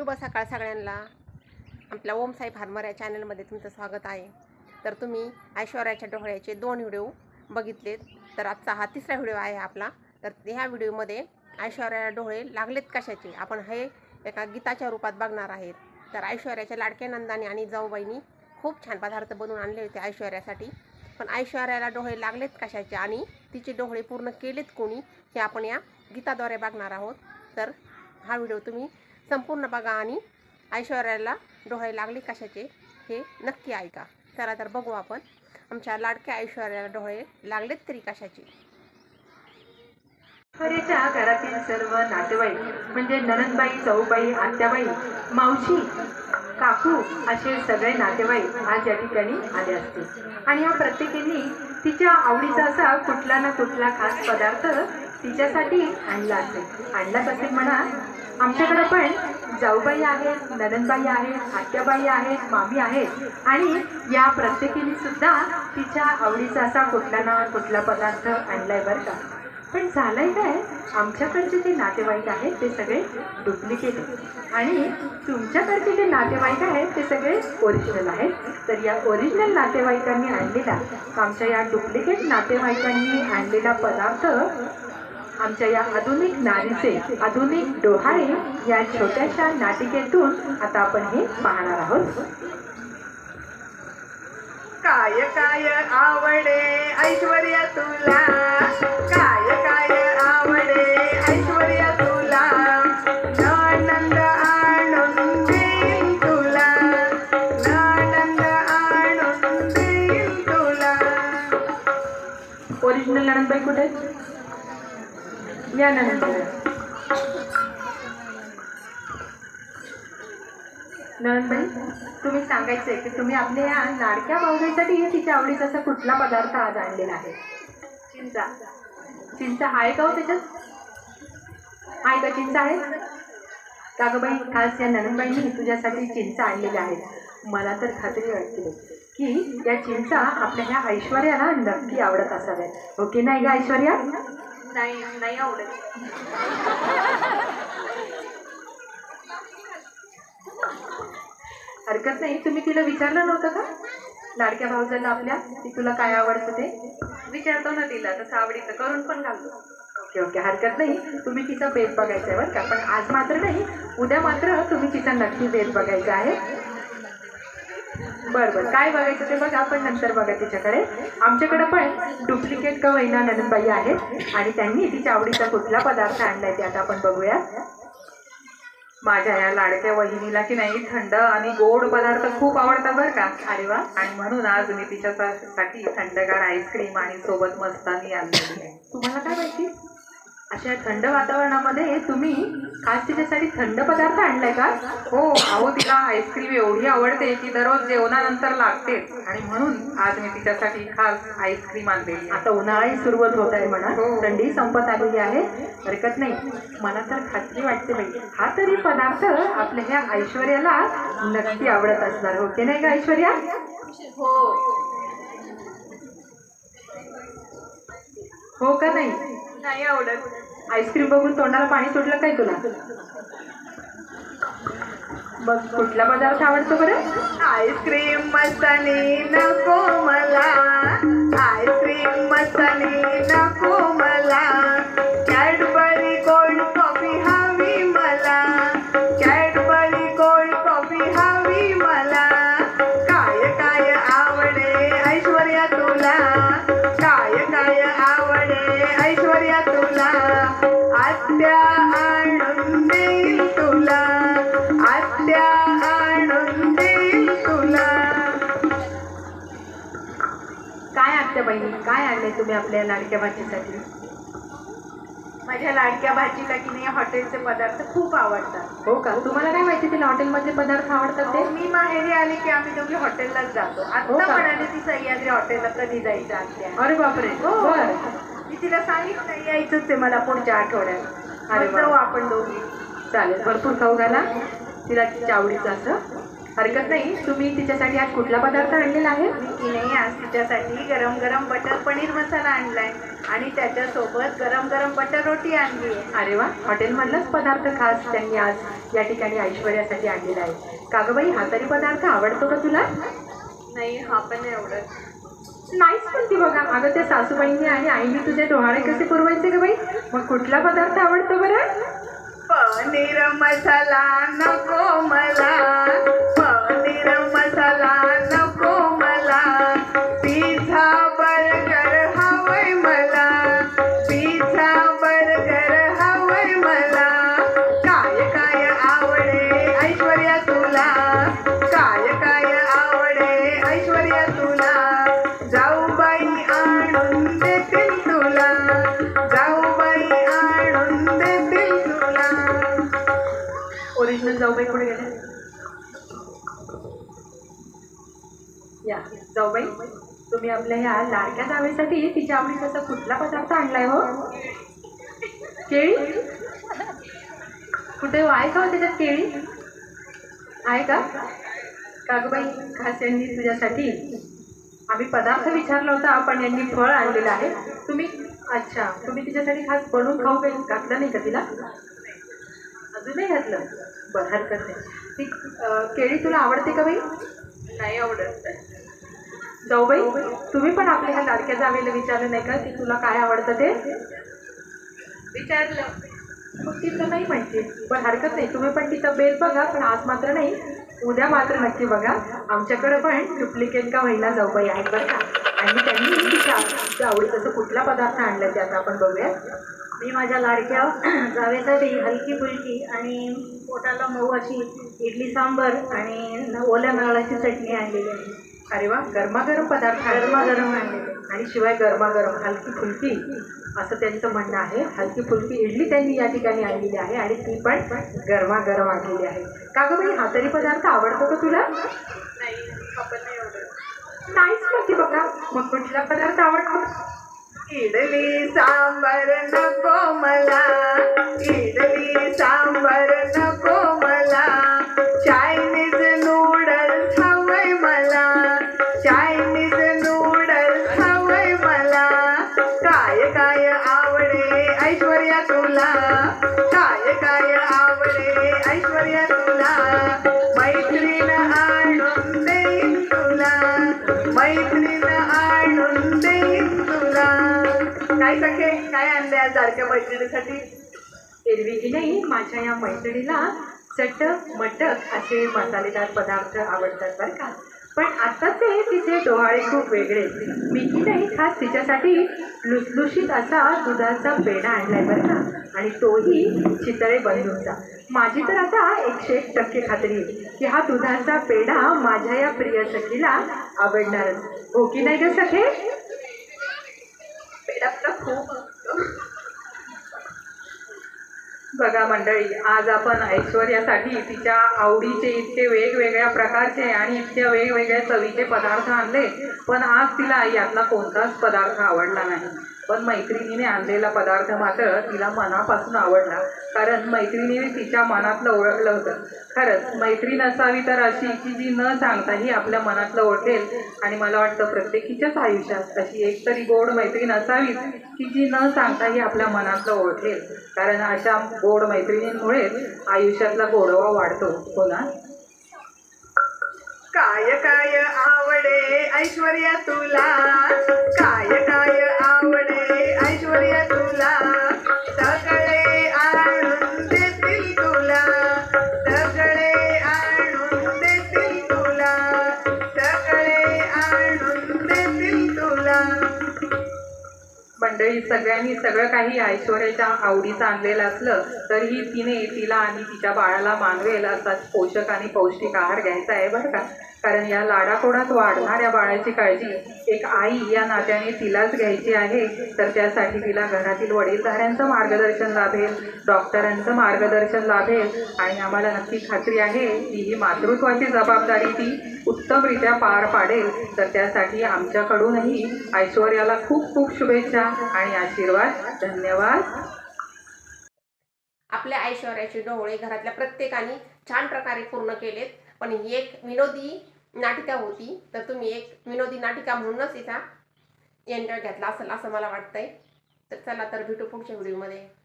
शुभ सकाळ सगळ्यांना. आपल्या ओमसाई फार्मर या चॅनलमध्ये तुमचं स्वागत आहे. तर तुम्ही ऐश्वर्याच्या डोळ्याचे दोन व्हिडिओ बघितलेत. तर आजचा हा तिसरा व्हिडिओ आहे आपला. तर ह्या व्हिडिओमध्ये ऐश्वर्याला डोळे लागलेत कशाचे? आपण हे एका गीताच्या रूपात बघणार आहेत. तर ऐश्वर्याच्या लाडक्या नंदाने आणि जाऊबाईंनी खूप छान पदार्थ बनवून आणले होते ऐश्वर्यासाठी. पण ऐश्वर्याला डोळे लागलेत कशाचे आणि तिचे डोळे पूर्ण केलेत कोणी हे आपण या गीताद्वारे बघणार आहोत. तर हा व्हिडिओ तुम्ही संपूर्ण बघा आणि ऐश्वर्याला डोळे लागले कशाचे हे नक्की ऐका. चला तर बघू आपण. आमच्या लाडक्या ऐश्वर्याला डोळे लागलेत तरी कशाचे? ऐश्वर्याच्या घरातील सर्व नातेवाईक म्हणजे ननंदबाई चौबाई आत्याबाई मावशी काकू असे सगळे नातेवाईक आज या ठिकाणी आले असते आणि या प्रत्येकीने तिच्या आवडीचा असा कुठला ना कुठला खास पदार्थ तिच्यासाठी आणला असेल. आणलाच असेल म्हणा आमच्याकडे पण जाऊबाई आहेत ननंदबाई आहेत आत्याबाई आहेत मामी आहेत. आणि या प्रत्येकीने सुद्धा तिच्या आवडीचा असा कुठला ना कुठला पदार्थ आणलाय बरं का. पण झालंय काय? आमच्याकडचे जे नातेवाईक आहेत ते सगळे डुप्लिकेट आहेत. आणि तुमच्याकडचे जे नातेवाईक आहेत ते सगळे ओरिजिनल आहेत. तर या ओरिजिनल नातेवाईकांनी आणलेला आमच्या या डुप्लिकेट नातेवाईकांनी आणलेला पदार्थ आमच्या या आधुनिक नारीचे आधुनिक डोहाळे या छोट्याशा नाटिकेतून आता आपण हे पाहणार आहोत. काय काय आवडे ऐश्वर्या तुला? काय काय आवडे ऐश्वर्या तुला? आनंद आणून देईन तुला. आनंद आणून देईन तुला. ओरिजिनल नंदबाई कुठे या नंदबाई नंदबाई तुम्ही सांगायचंय की तुम्ही आपल्या या लाडक्या भाऊजाईसाठी तिच्या आवडीचा असा कुठला पदार्थ आज आणलेला आहे? चिंचा. चिंचा आहे का हो त्याच्यात? आहे का चिंचा आहे? का खास या ननंदबाईंनी तुझ्यासाठी चिंचा आणलेल्या आहेत. मला तर खात्री वाटते की या चिंचा आपल्या ह्या ऐश्वर्याला नक्की आवडत असाव्यात. हो ओके नाही का ऐश्वर्या? नाही नाही आवडत. हरकत नाही. तुम्ही तिला विचारलं नव्हतं का? लाडक्या भाऊजाला आपल्या की तुला काय आवडतं ते? विचारतो ना तिला. तसं आवडीचं करून पण घालतो. Okay okay. हरकत नाही. तुम्ही तिचा बेत बघायचा आहे बरं का. पण आज मात्र नाही उद्या मात्र तुम्ही तिचा नक्की बेत बघायचा आहे. बरं बरं. काय बघायचं ते बघा. आपण नंतर बघा तिच्याकडे. आमच्याकडे पण डुप्लिकेट का वैना नंदबाई आहेत आणि त्यांनी तिच्या आवडीचा कुठला पदार्थ आणलाय ते आता आपण बघूया माझ्या या लाडक्या वहिनीला की नाही थंड आणि गोड पदार्थ खूप आवडतात बरं का. अरे वा. आणि म्हणून आज मी तिच्यासाठी थंडगार आईस्क्रीम आणि सोबत मस्तानी आणलेली आहे. तुम्हाला काय माहिती? अशा थंड वातावरणामध्ये तुम्ही खास तिच्यासाठी थंड पदार्थ आणलाय का? हो अहो तिला आईस्क्रीम एवढी आवडते की दररोज जेवणानंतर लागतेच आणि म्हणून आज मी तिच्यासाठी खास आईस्क्रीम आहे. आता उन्हाळाही सुरुवात होत आहे म्हणा. हो. थंडी संपत आलेली आहे. हरकत नाही. मला तर खात्री वाटते बाई. हा तरी पदार्थ आपल्या ह्या ऐश्वर्याला नक्की आवडत असणार हो की नाही का ऐश्वर्या? हो. हो का नाही? नाही आवडत. आईस्क्रीम बघून तोंडाला पाणी सुटलं काय तुला? बघ कुठला पदार्थ आवडतो बरं? आईस्क्रीम मस्तानी नको मला. आईस्क्रीम मस्तानी नको मला. काय आत्या बहिणी? काय आणलंय तुम्ही आपल्या लाडक्या भाजीसाठी माझ्या लाडक्या भाजीला की नाही हॉटेलचे पदार्थ खूप आवडतात. हो का? तुम्हाला काय माहिती तिला हॉटेलमधले पदार्थ आवडतात ते? मी माहेरी आले की आम्ही दोघी हॉटेललाच जातो. हो आता का? म्हणाले ती सह्याद्री हॉटेलला कधी जायचं आत्या? अरे बापरे हो. बरं. मी तिला सांगितलं यायचंच आहे मला पुढच्या आठवड्यात. अरे मग वा. जाऊ आपण दोघी. चालेल भरपूर खाऊ घाला. तिला तिच्या आवडीचं असं. हरकत नाही. तुम्ही तिच्यासाठी आज कुठला पदार्थ आणलेला आहे? तिने आज तिच्यासाठी गरम गरम बटर पनीर मसाला आणलाय. आणि त्याच्यासोबत गरम गरम बटर रोटी आणली आहे. अरे वा. हॉटेलमधलाच पदार्थ खास त्यांनी आज या ठिकाणी ऐश्वर्यासाठी आणलेला आहे. का गं बाई हा तरी पदार्थ आवडतो का तुला? नाही हा पण नाही आवडत. नाहीच पण ती बघा. अगं त्या सासूबाईंनी आणि आईने तुझे डोहाळे कसे पुरवायचे का बाई? मग कुठला पदार्थ आवडतो बरं? पनीर मसाला नको मला. जाऊबाई कुठे गेले? या जाऊबाई तुम्ही आपल्या ह्या लाडक्या जावेसाठी तिच्या आवडीचा असा कुठला पदार्थ आणलाय हो? केळी? कुठे हो? आहे का हो त्याच्यात केळी? आहे का? कागबाई खास यांनी तुझ्यासाठी आम्ही पदार्थ विचारला होता पण यांनी फळ आणलेलं आहे. तुम्ही अच्छा तुम्ही तिच्यासाठी खास बनवून खाऊ काही घातलं नाही का तिला? अजूनही घातलं? बरं हरकत नाही. ती केळी तुला आवडते का बाई? नाही आवडत. जाऊ बाई तुम्ही पण आपल्या ह्या लाडक्या जावेला विचारलं नाही का की तुला काय आवडतं ते. विचारलं. मग तिचं नाही माहिती पण हरकत नाही. तुम्ही पण तिचा बेल बघा पण आज मात्र नाही. उद्या मात्र नक्की बघा. आमच्याकडे पण डुप्लिकेट का महिला जाऊबाई आहेत बरं का. आणि त्यांनी तिच्या आवडीचं कुठला पदार्थ आणला ते आता आपण बघूया मी माझ्या लाडक्या जावेसाठी हलकी फुलकी आणि पोटाला मऊ अशी इडली सांबर आणि ओल्या नारळाची चटणी आणलेली आहे. अरे वा गरमागरम पदार्थ. गरमागरम आणलेले आणि शिवाय गरमागरम हलकी फुलकी असं त्यांचं म्हणणं आहे. हलकी फुलकी इडली त्यांनी या ठिकाणी आणलेली आहे आणि ती पण गरमागरम आणलेली आहे. का गं बाई हा तरी पदार्थ आवडतो का तुला? नाहीच म्हणते बघा. मग कुठला पदार्थ आवडतो. इडली सांबर नको मला इडली सांबर नको मला चायनीज नूडल्स हवंय मला चायनीज नूडल्स हवंय मला काय काय आवडे ऐश्वर्या तुला काय काय आवडे ऐश्वर्या तुला या सारख्या मैत्रिणीसाठी एरवी की नाही माझ्या या मैत्रिणीला चटक मटक असे मसालेदार पदार्थ आवडतात बरं का. पण आत्ताचे तिचे डोहाळे खूप वेगळे. मी की नाही खास तिच्यासाठी लुसलुशीत असा दुधाचा पेढा आणलाय बरं का. आणि तोही चितळे बंधूंचा. माझी तर आता एकशे एक टक्के खात्री आहे की हा दुधाचा पेढा माझ्या या प्रिय सखीला आवडणारच. हो की नाही ग सखे पेढा तर खूप असतो. बघा मंडळी आज आपण ऐश्वर्यासाठी तिच्या आवडीचे इतके वेगवेगळ्या प्रकारचे आणि इतक्या वेगवेगळ्या चवीचे पदार्थ आणले पण आज तिला यातला कोणताच पदार्थ आवडला नाही. पण मैत्रिणीने आणलेला पदार्थ मात्र तिला मनापासून आवडला. कारण मैत्रिणीने तिच्या मनातलं ओळखलं होतं. खरंच मैत्रीण असावी तर अशी की जी न सांगताही आपल्या मनातलं ओळखेल. आणि मला वाटतं प्रत्येकीच्याच आयुष्यात अशी एक तरी गोड मैत्रीण असावीच की जी न सांगताही आपल्या मनातलं ओळखेल. कारण अशा गोड मैत्रिणींमुळेच आयुष्यातला गोडवा वाढतो. हो ना? काय काय आवडे ऐश्वर्या तुला? काय काय आवडे ऐश्वर्या तुला? सगळे आणून मंडळी सगळ्यांनी सगळं काही ऐश्वर्याच्या आवडीचं आणलेलं असलं तरीही तिने तिला आणि तिच्या बाळाला मानवेल असाच पोषक आणि पौष्टिक आहार घ्यायचा आहे बरं का. कारण या लाडाकोडात वाढणाऱ्या बाळाची काळजी एक आई या नात्याने तिलाच घ्यायची आहे तर त्यासाठी तिला घरातील वडीलधाऱ्यांचं मार्गदर्शन लाभेल डॉक्टरांचं मार्गदर्शन लाभेल. आणि आम्हाला नक्की खात्री आहे की ही मातृत्वाची जबाबदारी ती उत्तमरित्या पार पाडेल तर त्यासाठी आमच्याकडूनही ऐश्वर्याला खूप खूप शुभेच्छा आणि आशीर्वाद. धन्यवाद. आपल्या ऐश्वर्याचे डोळे घरातल्या प्रत्येकाने छान प्रकारे पूर्ण केलेत. पण ही एक विनोदी नाटिका होती तर तुम्ही एक विनोदी नाटिका म्हणूनच इथं एन्जॉय घेतला असेल असं मला वाटतंय. तर चला तर भेटू पुढच्या व्हिडिओमध्ये.